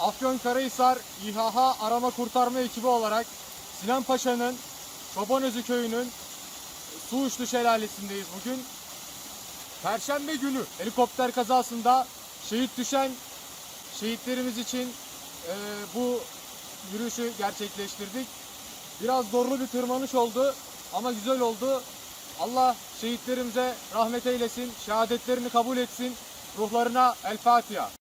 Afyonkarahisar İHH arama kurtarma ekibi olarak Sinan Paşa'nın Çobanözü köyünün su uçlu Şelalesi'ndeyiz bugün. Perşembe günü helikopter kazasında şehit düşen şehitlerimiz için e, bu yürüyüşü gerçekleştirdik. Biraz zorlu bir tırmanış oldu ama güzel oldu. Allah şehitlerimize rahmet eylesin, şehadetlerini kabul etsin. Ruhlarına El Fatiha.